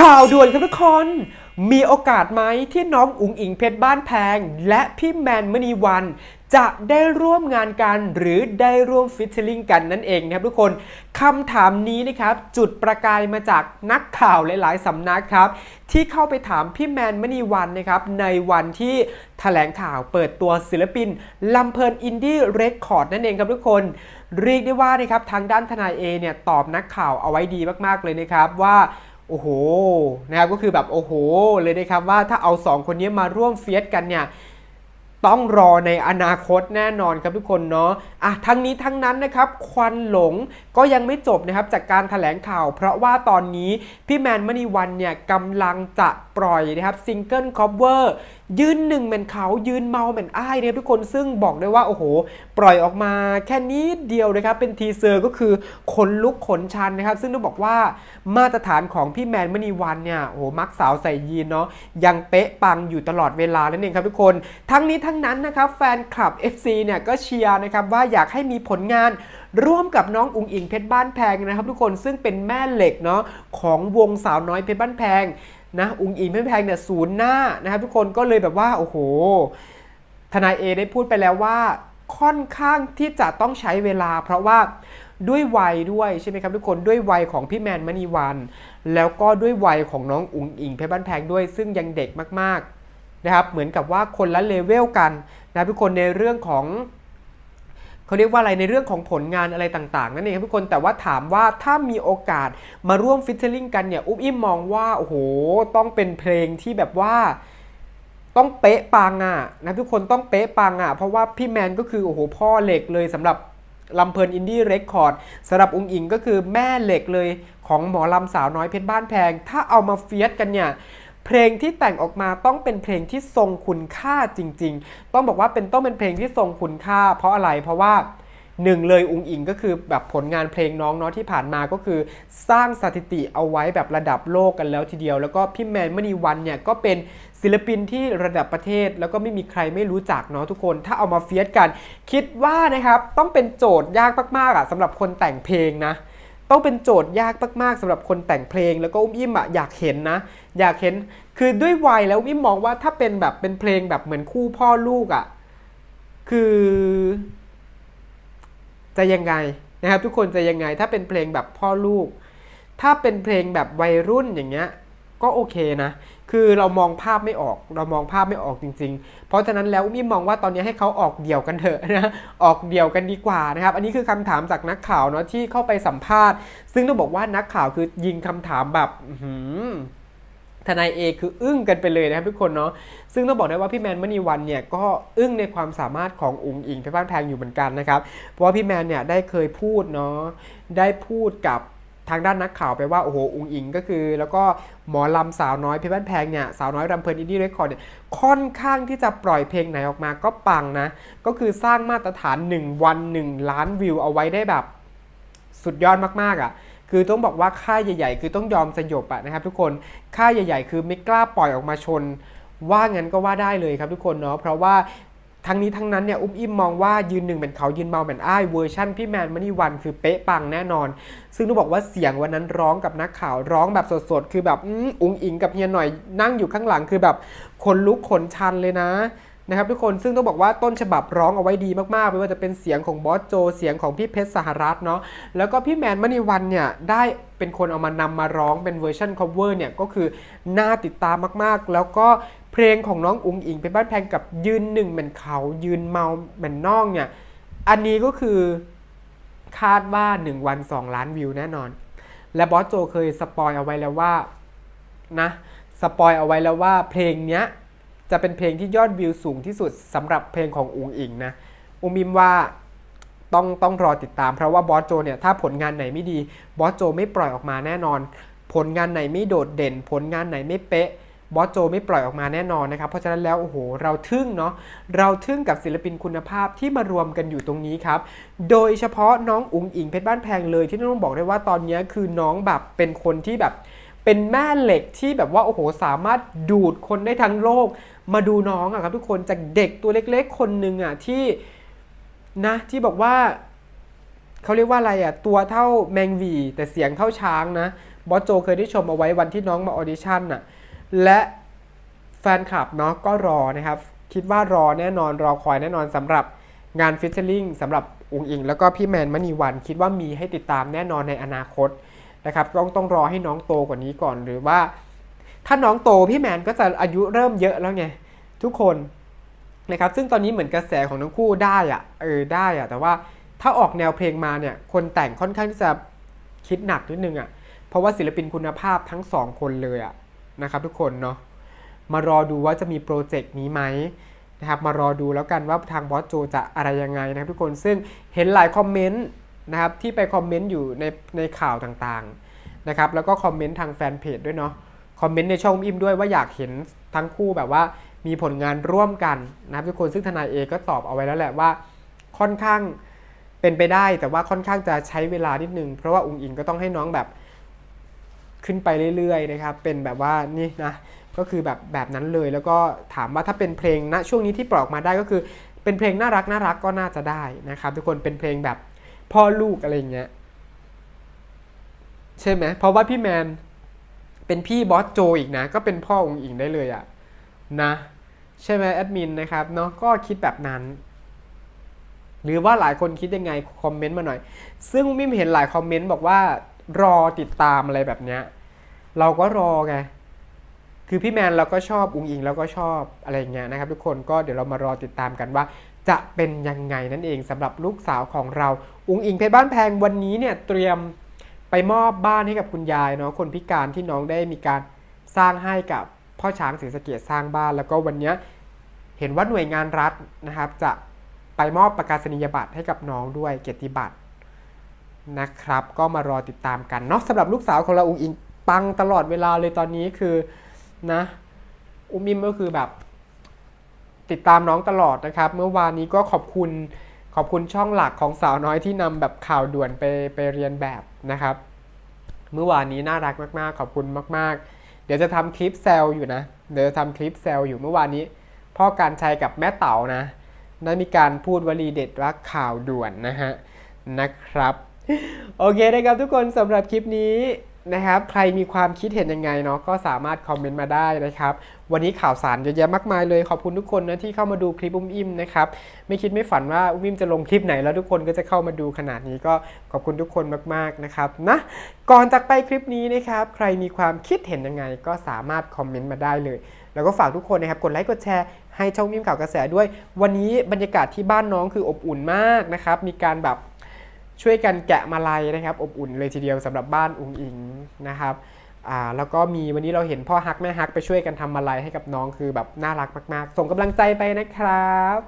ข่าวด่วนครับทุกคน มีโอกาสไหมที่น้องอุ๋งอิงเพชรบ้านแพง และพี่แมนมณีวัน จะได้ร่วมงานกันหรือได้ร่วมฟิชเชอร์ลิงกันนั่นเองนะครับทุกคนคำถามนี้นะครับ จุดประกายมาจากนักข่าวหลาย ๆสำนักครับ ที่เข้าไปถามพี่แมนมณีวันนะครับในวันที่แถลงข่าวเปิดตัวศิลปินลำเพลินอินดี้เรคคอร์ดนั่นเองครับทุกคนเรียกได้ว่านะครับทางด้านทนายเอเนี่ยตอบนักข่าวเอาไว้ดีมากๆเลยนะครับว่า โอ้โหนะครับก็คือแบบโอ้โหเลยนะครับว่าถ้าเอาสองคนนี้มาร่วมเฟียสกันเนี่ย ต้องรอในอนาคตแน่นอนครับทุกคนเนาะอะทั้งนี้ทั้งนั้นนะครับ ควันหลงก็ยังไม่จบนะครับจากการถแถลงข่าว เพราะว่าตอนนี้พี่แมนมณีวันเนี่ยกำลังจะปล่อยนะครับซิงเกิลคอ v เวอร์ยืนหนึ่งเหมือนเขายืนเมาเหมือนอ้ายนะครับทุกคนซึ่งบอกได้ว่าโอ้โห ปล่อยออกมาแค่นี้เดียวนะครับ เป็นทีเซอร์ก็คือขนลุกขนชันนะครับ ซึ่งต้องบอกว่ามาตรฐานของพี่แมนมณีวันเนี่ยโอ้โหมักสาวใส่ยีนเนาะยังเป๊ะปังอยู่ตลอดเวลานั่นเองครับทุกคน ทั้งนี้ทั้ง้งนั้นนะครับแฟนคลับ FC เนี่ยก็เชียร์นะครับว่าอยากให้มีผลงานร่วมกับน้องอุ๋งอิงเพชรบ้านแพงนะครับ ทุกคนซึ่งเป็นแม่เหล็กเนาะของวงสาวน้อยเพชรบ้านแพงนะอุ๋งอิงเพชรแพงเนี่ยศูนย์หน้านะครับทุกคนก็เลยแบบว่าโอ้โหทนายเอได้พูดไปแล้วว่าค่อนข้างที่จะต้องใช้เวลา เพราะว่าด้วยวัยด้วยใช่ไหมครับทุกคนด้วยวัยของพี่แมนมณีวัน แล้วก็ด้วยวัยของน้องอุ๋งอิงเพชรบ้านแพงด้วย ซึ่งยังเด็กมากๆ นะครับเหมือนกับว่าคนละเลเวลกันนะทุกคนในเรื่องของเขาเรียกว่าอะไรในเรื่องของผลงานอะไรต่างๆนั่นเองครับทุกคนแต่ว่าถามว่าถ้ามีโอกาสมาร่วมฟิชเชอร์ลิงกันเนี่ยอุ๊บอิ่มมองว่าโอ้โหต้องเป็นเพลงที่แบบว่าต้องเป๊ะปังอะนะทุกคนต้องเป๊ะปังอะเพราะว่าพี่แมนก็คือโอ้โหพ่อเหล็กเลยสำหรับลำเพลินอินดี้เรคคอร์ดสำหรับองค์อิงก็คือแม่เหล็กเลยของหมอลำสาวน้อยเพชรบ้านแพง ถ้าเอามาเฟียสกันเนี่ย เพลงที่แต่งออกมาต้องเป็นเพลงที่ทรงคุณค่าจริง ๆ ต้องบอกว่าเป็นต้องเป็นเพลงที่ทรงคุณค่า เพราะอะไรเพราะว่าหนึ่งเลยอุงอิงก็คือแบบผลงานเพลงน้องเนาะที่ผ่านมาก็คือ สร้างสถิติเอาไว้แบบระดับโลกกันแล้วทีเดียว แล้วก็พี่แมนมณีวันเนี่ยก็เป็นศิลปินที่ระดับประเทศ แล้วก็ไม่มีใครไม่รู้จักเนาะทุกคน ถ้าเอามาเฟียสกัน คิดว่านะครับต้องเป็นโจทย์ยากมากๆอะสำหรับคนแต่งเพลงนะ ต้องเป็นโจทย์ยากมากๆสำหรับคนแต่งเพลง แล้วก็อุ้มอิ่มอะอยากเห็นนะ อยากเห็นคือด้วยวัยแล้วอุ้มอิ่มมองว่าถ้าเป็นแบบเป็นเพลงแบบเหมือนคู่พ่อลูกอะคือ จะยังไงนะครับ ทุกคนจะยังไงถ้าเป็นเพลงแบบพ่อลูก ถ้าเป็นเพลงแบบวัยรุ่นอย่างเงี้ย ก็โอเคนะ คือเรามองภาพไม่ออก เรามองภาพไม่ออกจริง ๆ เพราะฉะนั้นแล้วมี่มองว่าตอนนี้ให้เขาออกเดี่ยวกันเถอะนะ ออกเดี่ยวกันดีกว่านะครับ อันนี้คือคำถามจากนักข่าวเนาะที่เข้าไปสัมภาษณ์ ซึ่งต้องบอกว่านักข่าวคือยิงคำถามแบบหือทนายเอคืออึ้งกันไปเลยนะครับทุกคนเนาะซึ่งต้องบอกได้ว่าพี่แมนมณีวันเนี่ยก็อึ้งในความสามารถของอุ๋งอิงเพชรบ้านแพงอยู่เหมือนกันนะครับ เพราะว่าพี่แมนเนี่ยได้เคยพูดเนาะได้พูดกับ ทางด้านนักข่าวไปว่าโอ้โหอุงอิงก็คือ แล้วก็หมอลำสาวน้อยเพชรบ้านแพงเนี่ยสาวน้อยรำเพลินอินดี้เรคคอร์ดเนี่ยค่อนข้างที่จะปล่อยเพลงไหนออกมาก็ปังนะ ก็คือสร้างมาตรฐาน 1 วัน 1 ล้านวิวเอาไว้ได้แบบสุดยอดมากๆอะคือต้องบอกว่าค่ายใหญ่ ๆ คือต้องยอมสยบอะนะครับทุกคนค่ายใหญ่ ๆ คือไม่กล้าปล่อยออกมาชน ว่างั้นก็ว่าได้เลยครับทุกคนเนาะเพราะว่า ทั้งนี้ทั้งนั้นเนี่ยอุ้มอิ่มมองว่ายืนหนึ่งเป็นเขายืนเมาเป็นอ้ายเวอร์ชั่นพี่แมนมณีวันคือเป๊ะปังแน่นอน ซึ่งต้องบอกว่าเสียงวันนั้นร้องกับนักข่าวร้องแบบสดๆ คือแบบอุ้งอิงกับเฮียหน่อยนั่งอยู่ข้างหลังคือแบบขนลุกขนชันเลยนะนะครับทุกคนซึ่งต้องบอกว่าต้นฉบับร้องเอาไว้ดีมากๆไม่ว่าจะเป็นเสียงของบอสโจเสียงของพี่เพชรสหรัฐเนาะแล้วก็พี่แมนมณีวันเนี่ยได้เป็นคนเอามานำมาร้องเป็นเวอร์ชัน cover เนี่ยก็คือน่าติดตามมากๆ แล้วก็ เพลงของน้องอุ๋งอิงเป็นบ้านแพงกับยืนหนึ่งเหมือนเขายืนเมาเหมือนน้องเนี่ย อันนี้ก็คือคาดว่า 1 วัน 2 ล้านวิวแน่นอน และบอสโจเคยสปอยเอาไว้แล้วว่านะสปอยเอาไว้แล้วว่าเพลงเนี้ยจะเป็นเพลงที่ยอดวิวสูงที่สุดสำหรับเพลงของอุงอิงนะอุมิมว่าต้องต้องรอติดตาม เพราะว่าบอสโจเนี่ยถ้าผลงานไหนไม่ดีบอสโจไม่ปล่อยออกมาแน่นอน ผลงานไหนไม่โดดเด่น ผลงานไหนไม่เป๊ะ บอสโจไม่ปล่อยออกมาแน่นอนนะครับ เพราะฉะนั้นแล้วโอ้โห เราทึ่งเนาะ เราทึ่งกับศิลปินคุณภาพที่มารวมกันอยู่ตรงนี้ครับ โดยเฉพาะน้องอุงอิงเพชรบ้านแพงเลย ที่ต้องบอกได้ว่าตอนนี้คือน้องแบบเป็นคนที่แบบเป็นแม่เหล็กที่แบบว่าโอ้โหสามารถดูดคนได้ทั้งโลก มาดูน้องอะครับทุกคนจากเด็กตัวเล็กๆ คนหนึ่งอะที่นะที่บอกว่าเขาเรียกว่าอะไรอะตัวเท่าแมงวีแต่เสียงเท่าช้างนะบอสโจเคยได้ชมเอาไว้วันที่น้องมาออดิชั่นน่ะ และแฟนคลับเนาะก็รอนะครับ คิดว่ารอแน่นอนรอคอยแน่นอนสำหรับงานฟิชเชอร์ลิงสำหรับอุงอิง แล้วก็พี่แมนมณีวัน คิดว่ามีให้ติดตามแน่นอนในอนาคตนะครับต้องต้องรอให้น้องโตกว่านี้ก่อนหรือว่า ถ้าน้องโตพี่แมนก็จะอายุเริ่มเยอะแล้วไงทุกคนนะครับซึ่งตอนนี้เหมือนกระแสของทั้งคู่ได้อะเออได้อะแต่ว่าถ้าออกแนวเพลงมาเนี่ยคนแต่งค่อนข้างที่จะคิดหนักนิดนึงอะเพราะว่าศิลปินคุณภาพทั้งสองคนเลยอะ นะครับทุกคนเนาะมารอดูว่าจะมีโปรเจกต์นี้ไหมนะครับมารอดูแล้วกันว่าทางบอสโจจะอะไรยังไงนะครับทุกคนซึ่งเห็นหลายคอมเมนต์นะครับที่ไปคอมเมนต์อยู่ในในข่าวต่างๆนะครับแล้วก็คอมเมนต์ทางแฟนเพจด้วยเนาะคอมเมนต์ในช่องอิมด้วยว่าอยากเห็นทั้งคู่แบบว่ามีผลงานร่วมกันนะครับทุกคนซึ่งทนายเอก็ตอบเอาไว้แล้วแหละว่าค่อนข้างเป็นไปได้แต่ว่าค่อนข้างจะใช้เวลานิดนึง เพราะว่าอุงอิงก็ต้องให้น้องแบบ ขึ้นไปเรื่อยๆนะครับเป็นแบบว่านี่นะก็คือแบบแบบนั้นเลย แล้วก็ถามว่าถ้าเป็นเพลงณช่วงนี้ที่ปลอกมาได้ก็คือเป็นเพลงน่ารักน่ารักก็น่าจะได้นะครับทุกคนเป็นเพลงแบบพ่อลูกอะไรเงี้ยใช่ไหมเพราะว่าพี่แมนเป็นพี่บอสโจอีกนะ ก็เป็นพ่อองค์อิงได้เลยอะนะใช่ไหมแอดมินนะครับเนาะก็คิดแบบนั้น หรือว่าหลายคนคิดยังไงคอมเมนต์มาหน่อย ซึ่งมิมเห็นหลายคอมเมนต์บอกว่า รอติดตามอะไรแบบเนี้ย เราก็รอไงคือพี่แมนเราก็ชอบอุงอิงเราก็ชอบอะไรเงี้ยนะครับ ทุกคนก็เดี๋ยวเรามารอติดตามกันว่า จะเป็นยังไงนั่นเองสำหรับลูกสาวของเราอุงอิงเพชรบ้านแพงวันนี้เนี่ยเตรียมไปมอบบ้านให้กับคุณยายเนาะคนพิการที่น้องได้มีการสร้างให้กับพ่อช้างศรีสะเกดสร้างบ้าน แล้วก็วันนี้เห็นว่าหน่วยงานรัฐนะครับ จะไปมอบประกาศนียบัตรให้กับน้องด้วยเกียรติบัตร นะครับ ก็มารอติดตามกันเนาะสำหรับลูกสาวของเราอุงอิงปังตลอดเวลาเลยตอนนี้คือนะอุ้มอิมก็คือแบบ ติดตามน้องตลอดนะครับ เมื่อวานนี้ก็ขอบคุณขอบคุณช่องหลักของสาวน้อยที่นำแบบข่าวด่วนไปไปเรียนแบบนะครับ เมื่อวานนี้น่ารักมากๆ ขอบคุณมาก ๆ เดี๋ยวจะทำคลิปแซลอยู่นะ เดี๋ยวจะทำคลิปแซลอยู่เมื่อวานนี้ พ่อการชัยกับแม่เต๋านะได้มีการพูดวลีเด็ดว่าข่าวด่วนนะฮะนะครับ โอเคนะครับทุกคนสำหรับคลิปนี้นะครับ ใครมีความคิดเห็นยังไงเนาะก็สามารถคอมเมนต์มาได้นะครับ วันนี้ข่าวสารเยอะแยะมากมายเลย ขอบคุณทุกคนนะที่เข้ามาดูคลิปอุ้มอิ่มนะครับ ไม่คิดไม่ฝันว่าอุ้มอิ่มจะลงคลิปไหนแล้วทุกคนก็จะเข้ามาดูขนาดนี้ก็ขอบคุณทุกคนมากๆนะครับนะก่อนจากไปคลิปนี้นะครับ ใครมีความคิดเห็นยังไง ก็สามารถคอมเมนต์มาได้เลย แล้วก็ฝากทุกคนนะครับกดไลค์กดแชร์ให้ช่องมิมข่าวกระแสด้วย วันนี้บรรยากาศที่บ้านน้องคืออบอุ่นมากนะครับมีการแบบ ช่วยกันแกะมาลัยนะครับ อบอุ่นเลยทีเดียวสำหรับบ้านอุงอิงนะครับอ่าแล้วก็มีวันนี้เราเห็นพ่อฮักแม่ฮักไปช่วยกันทำมาลัยให้กับน้องคือแบบน่ารักมากๆ ส่งกำลังใจไปนะครับ